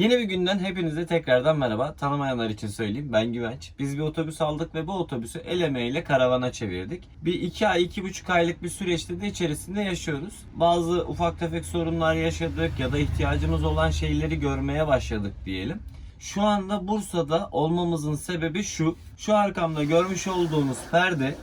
Yeni bir günden hepinize tekrardan merhaba. Tanımayanlar için söyleyeyim. Ben Güvenç. Biz bir otobüs aldık ve bu otobüsü el emeğiyle karavana çevirdik. Bir iki ay, iki buçuk aylık bir süreçte de içerisinde yaşıyoruz. Bazı ufak tefek sorunlar yaşadık ya da ihtiyacımız olan şeyleri görmeye başladık diyelim. Şu anda Bursa'da olmamızın sebebi şu. Şu arkamda görmüş olduğunuz perde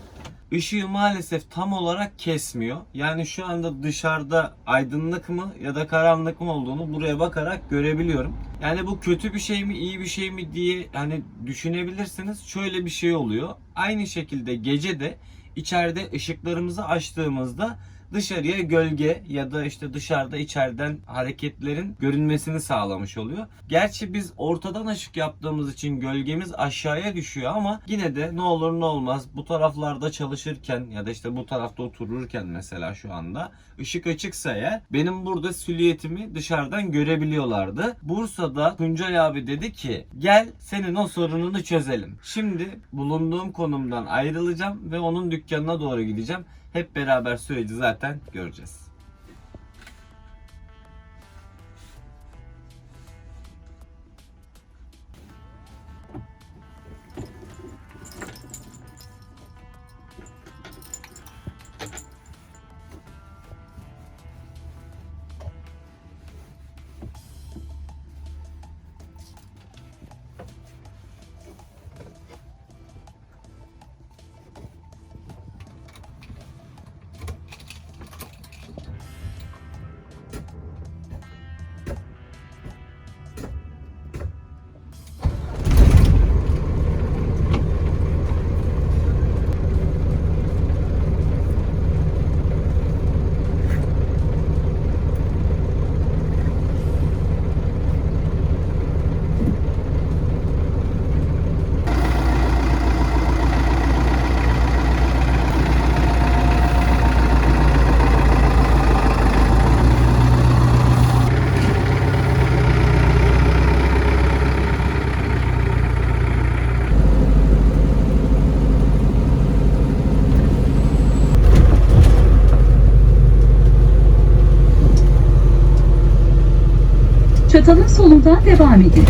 ışığı maalesef tam olarak kesmiyor. Yani şu anda dışarıda aydınlık mı ya da karanlık mı olduğunu buraya bakarak görebiliyorum. Yani bu kötü bir şey mi iyi bir şey mi diye hani düşünebilirsiniz. Şöyle bir şey oluyor. Aynı şekilde gece de içeride ışıklarımızı açtığımızda dışarıya gölge ya da işte dışarıda içeriden hareketlerin görünmesini sağlamış oluyor. Gerçi biz ortadan ışık yaptığımız için gölgemiz aşağıya düşüyor ama yine de ne olur ne olmaz bu taraflarda çalışırken ya da işte bu tarafta otururken mesela şu anda ışık açıksa eğer benim burada silüetimi dışarıdan görebiliyorlardı. Bursa'da Tuncay abi dedi ki gel senin o sorununu çözelim. Şimdi bulunduğum konumdan ayrılacağım ve onun dükkanına doğru gideceğim. Hep beraber süreci zaten göreceğiz. Çatalın solundan devam edin.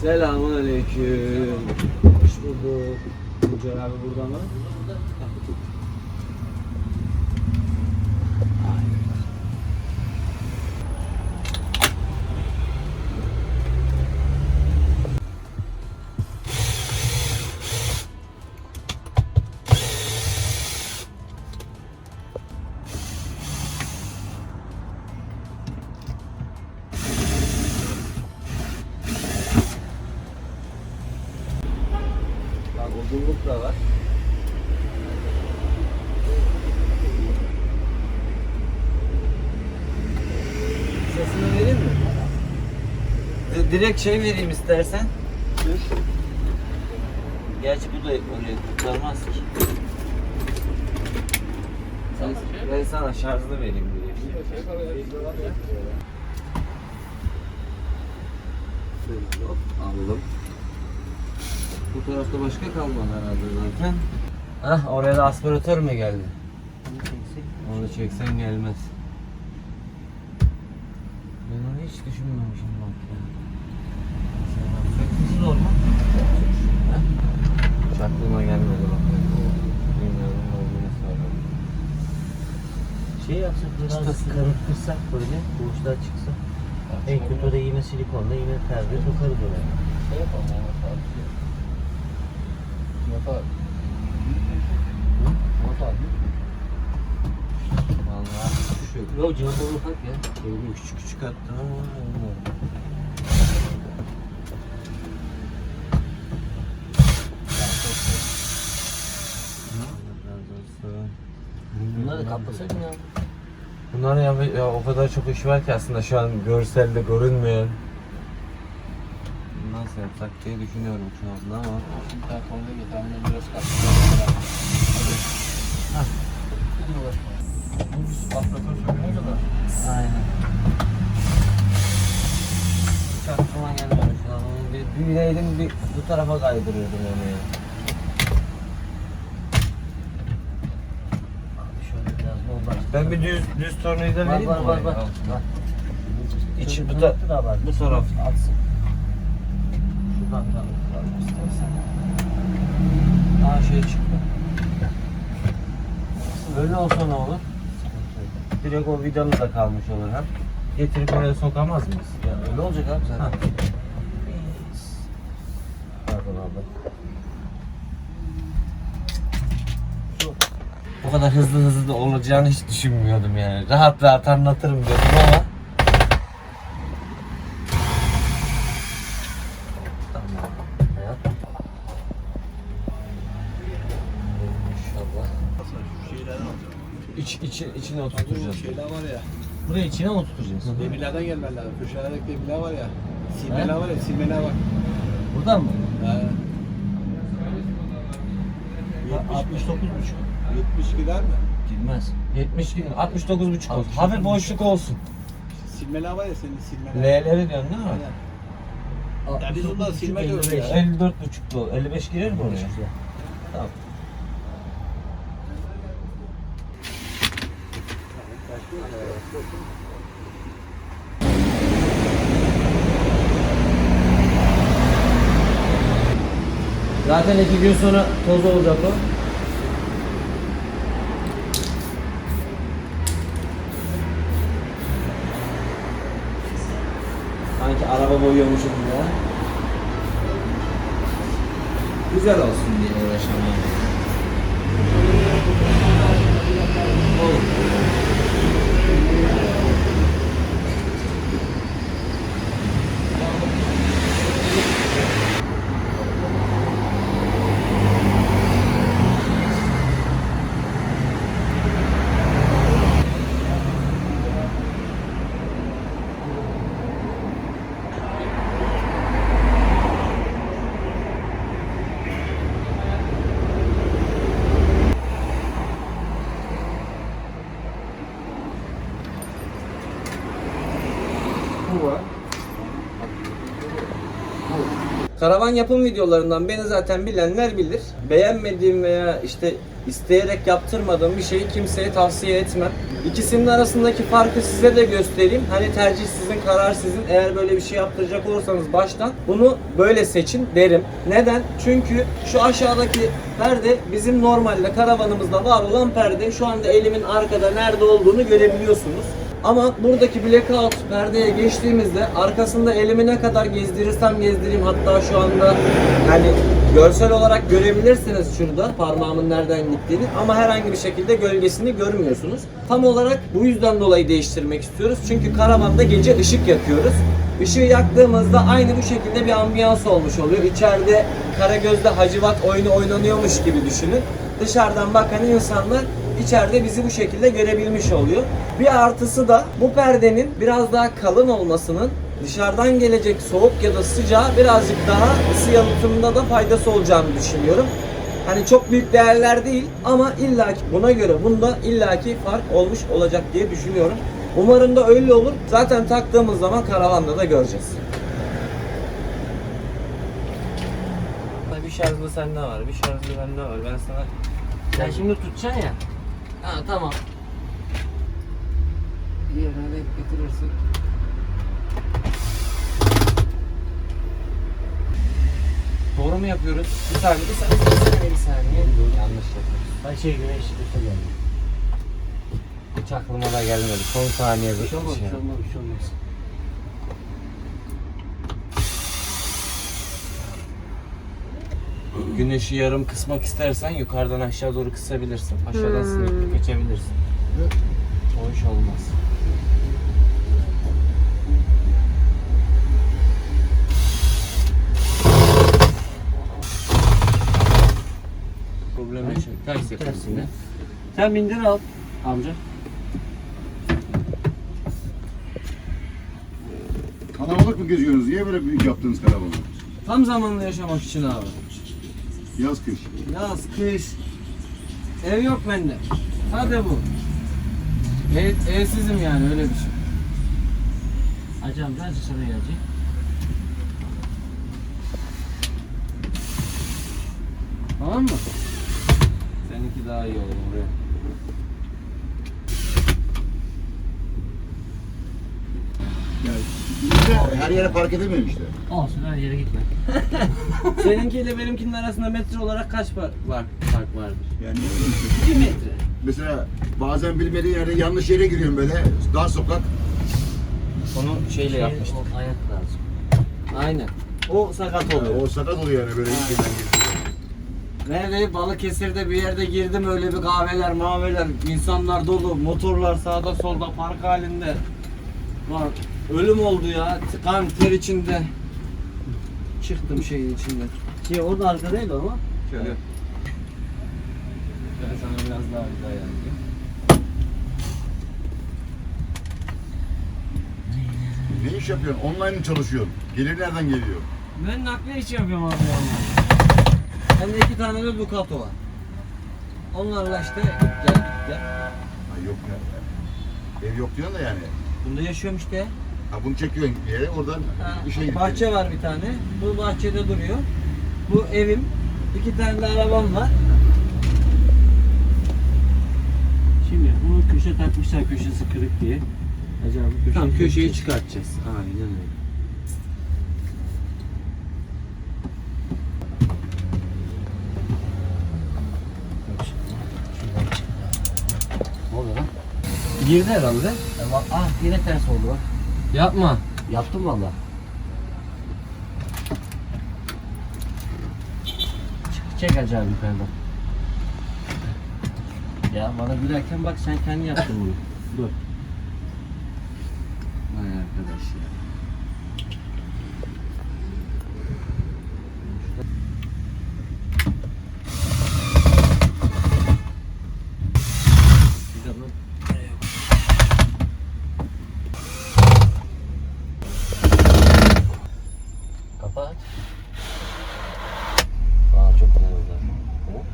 Selamun aleyküm. Direkt şey vereyim istersen. Gerçi bu da oraya kurtarmaz ki. Ben, ben sana şarjlı vereyim. Şöyle hop aldım. Bu tarafta başka kalmadı herhalde zaten. Hah oraya da aspiratör mü geldi? Onu çeksen gelmez. Ben onu hiç düşünmemişim bak ya. Hiç aklıma gelmedi bak. Bilmiyorum olduğunu sağladım. Şey yapsak biraz Çıtasını. karıttırsak böyle boşluğa çıksa. En kötü de yine silikonla yine perde sokarız oraya. Şey yapalım ama sadece. Yapar. Yapar. Vallahi şu Yok cihaz ufak ya. Küçük küçük hatta ama kaplasak mı ya? Bunlar ya, ya o kadar çok iş var ki aslında şu an görselde görünmeyen. Nasıl yapsak diye düşünüyorum şu anda ama. Şimdi ben konuda getirmem biraz kaçtım. Hah. Gidin uğraşma. Bu aspiratör sökene kadar. Aynen. Bir bileydim bir bu tarafa kaydırıyordum onu ya. Abi şöyle biraz normal. Ben bir düz düz tornavida vereyim mi var var. Var. İçi bu, ta- bu taraf. Atsın. Şuradan tanıtalım istersen. Aa şey çıktı. Böyle olsa ne olur? Direkt o vidanı da kalmış olur hem. Getirip oraya sokamaz mıyız? Ya öyle olacak abi zaten. Ha. Pardon abi. Bu kadar hızlı hızlı olacağını hiç düşünmüyordum yani. Rahat rahat anlatırım dedim ama. İç, içi, içine oturtacağız. Şeyler var ya. Buraya içine mi oturtacağız? Demirlerden gelmen lazım. Köşelerdeki demirler var ya. Silmeler var ya. Silmeler var. Buradan mı? Ha. 69 buçuk. 70 gider mi? Girmez. 70 gün, 69 buçuk olsun. 69 Hafif boşluk olsun. Silmeler var ya senin silmeler. L'leri diyorsun değil mi? Aynen. Ya biz ondan silme diyoruz 55. ya. 54 buçuk da 55 girer mi oraya? Tamam. Zaten iki gün sonra toz olacak o. Araba boyuyormuşum ya. Güzel olsun diye uğraşamam. Olur. Bu var. Karavan yapım videolarından beni zaten bilenler bilir. Beğenmediğim veya işte isteyerek yaptırmadığım bir şeyi kimseye tavsiye etmem. İkisinin arasındaki farkı size de göstereyim. Hani tercih sizin, karar sizin. Eğer böyle bir şey yaptıracak olursanız baştan bunu böyle seçin derim. Neden? Çünkü şu aşağıdaki perde bizim normalde karavanımızda var olan perde. Şu anda elimin arkada nerede olduğunu görebiliyorsunuz. Ama buradaki blackout perdeye geçtiğimizde arkasında elimi ne kadar gezdirirsem gezdireyim hatta şu anda yani görsel olarak görebilirsiniz şurada parmağımın nereden gittiğini ama herhangi bir şekilde gölgesini görmüyorsunuz. Tam olarak bu yüzden dolayı değiştirmek istiyoruz. Çünkü karavanda gece ışık yakıyoruz. Işığı yaktığımızda aynı bu şekilde bir ambiyans olmuş oluyor. İçeride Karagöz'de Hacivat oyunu oynanıyormuş gibi düşünün. Dışarıdan bakan insanlar içeride bizi bu şekilde görebilmiş oluyor. Bir artısı da bu perdenin biraz daha kalın olmasının dışarıdan gelecek soğuk ya da sıcağı birazcık daha ısı yalıtımında da faydası olacağını düşünüyorum. Hani çok büyük değerler değil ama illaki buna göre bunda illaki fark olmuş olacak diye düşünüyorum. Umarım da öyle olur. Zaten taktığımız zaman karavanda da göreceğiz. Bir şarjlı sende var, bir şarjlı bende var. Ben sana Sen şimdi tutacaksın ya. Ha tamam. Yerine denk getirirsin. Doğru mu yapıyoruz? Bir saniye, bir saniye, bir saniye, bir saniye. Yanlış yapıyoruz. Ben şey güneş çıkışta geldim. Hiç aklıma da gelmedi. Son saniye Bir şey bir şey olmaz, bir şey olmaz. Güneşi yarım kısmak istersen yukarıdan aşağı doğru kısabilirsin. Aşağıdan sinekli geçebilirsin. O iş olmaz. Problem yok. Ters yaparsın ya. Sen bindir al amca. Kalabalık mı geziyorsunuz? Niye böyle büyük yaptınız karavanı? Tam zamanında yaşamak için abi. Yaz kış. Yaz kış. Ev yok bende. Hadi bu. Ev, evsizim yani öyle düşün. Şey. Hacı amca hacı sana gelecek. Tamam mı? Seninki daha iyi olur buraya. Her yere park edemiyorum işte. Olsun her yere gitme. Seninkiyle benimkinin arasında metre olarak kaç var, var fark vardır? Yani ne bileyim işte. Bir metre. mesela bazen bilmediğin yerde yanlış yere giriyorum böyle. Dar sokak. Onu şeyle Şey, yapmıştık. o ayak lazım. Aynen. O sakat Yani oluyor. o sakat oluyor yani böyle ilk yerden geçiyor. Nerede? Balıkesir'de bir yerde girdim öyle bir kahveler, maveler, insanlar dolu, motorlar sağda solda park halinde. Var. Ölüm oldu ya. Kan ter içinde. Çıktım şeyin içinde. Şey orada arkadaydı ama. Şöyle. Ben sana biraz daha güzel yapayım. Ne iş yapıyorsun? Online mi çalışıyorsun? Gelir nereden geliyor? Ben nakliye işi yapıyorum abi yani. Bende iki tane de Ducato var. Onlarla işte git gel git gel. Ha, yok ya. Ev yok diyorsun da yani. Bunda yaşıyorum işte. Ha bunu çekiyorsun bir yere oradan Ha, işe gidiyor. bahçe var bir tane. Bu bahçede duruyor. Bu evim. İki tane de arabam var. Şimdi bunu köşe takmışlar köşesi kırık diye. Acaba bu köşeyi Tam köşeyi çıkartacağız. Aynen öyle. Ne oluyor lan? Girdi herhalde. Bak, ah yine ters oldu bak. Yapma. Yaptım valla. Çek, acaba yukarıdan. Ya bana gülerken bak sen kendi yaptın bunu. Dur. Vay arkadaş ya. Fidanın Kapat. Aa çok güzel oldu.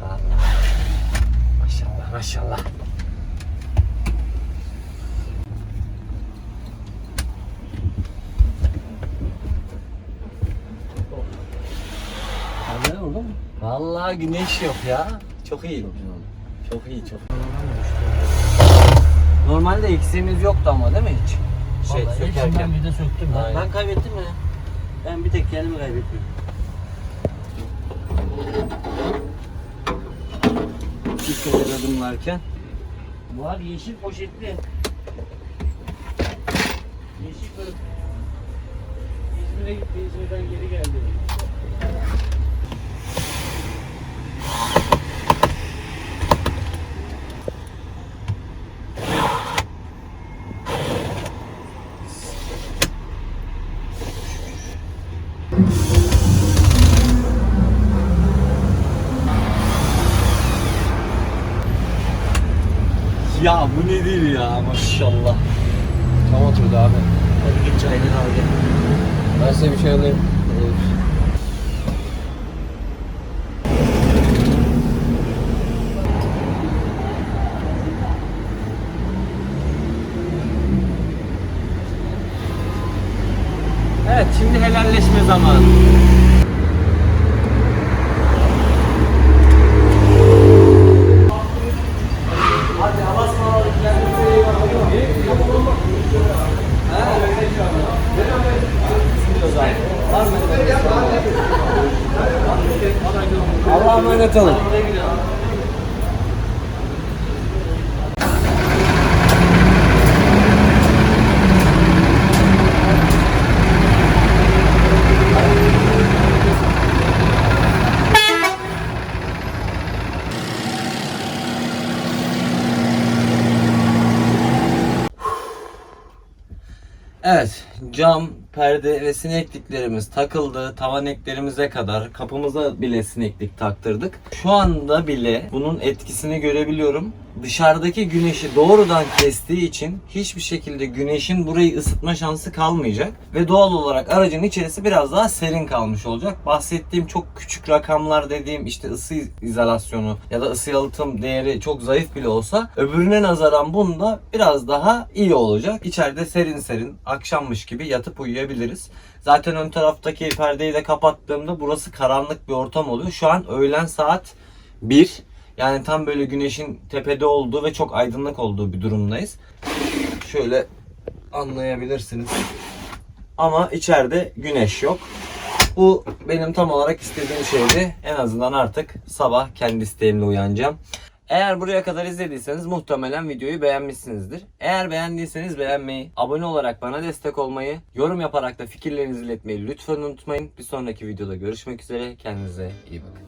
Aa. Maşallah maşallah. Nerede orada mı? Vallahi güneş yok ya. Çok iyi. Çok iyi çok. Normalde eksiğimiz yoktu ama değil mi hiç? Şey Vallahi sökerken. hepsinden bir de söktüm ben. Aynen. Ben kaybettim mi? Ben bir tek kendimi kaybettim. Dikkat et adımlarken. Var yeşil poşetli. Yeşil böyle. İzmir'e gitti, İzmir'den geri geldi. Maşallah. Tam oturdu abi. Hadi git al gel. Ben size bir şey alayım. Evet വെച്ചത് perde ve sinekliklerimiz takıldı. Tavan eklerimize kadar kapımıza bile sineklik taktırdık. Şu anda bile bunun etkisini görebiliyorum. Dışarıdaki güneşi doğrudan kestiği için hiçbir şekilde güneşin burayı ısıtma şansı kalmayacak ve doğal olarak aracın içerisi biraz daha serin kalmış olacak. Bahsettiğim çok küçük rakamlar dediğim işte ısı izolasyonu ya da ısı yalıtım değeri çok zayıf bile olsa öbürüne nazaran bunda biraz daha iyi olacak. İçeride serin serin akşammış gibi yatıp uyuyabiliriz. Zaten ön taraftaki perdeyi de kapattığımda burası karanlık bir ortam oluyor. Şu an öğlen saat 1. Yani tam böyle güneşin tepede olduğu ve çok aydınlık olduğu bir durumdayız. Şöyle anlayabilirsiniz. Ama içeride güneş yok. Bu benim tam olarak istediğim şeydi. En azından artık sabah kendi isteğimle uyanacağım. Eğer buraya kadar izlediyseniz muhtemelen videoyu beğenmişsinizdir. Eğer beğendiyseniz beğenmeyi, abone olarak bana destek olmayı, yorum yaparak da fikirlerinizi iletmeyi lütfen unutmayın. Bir sonraki videoda görüşmek üzere. Kendinize iyi bakın.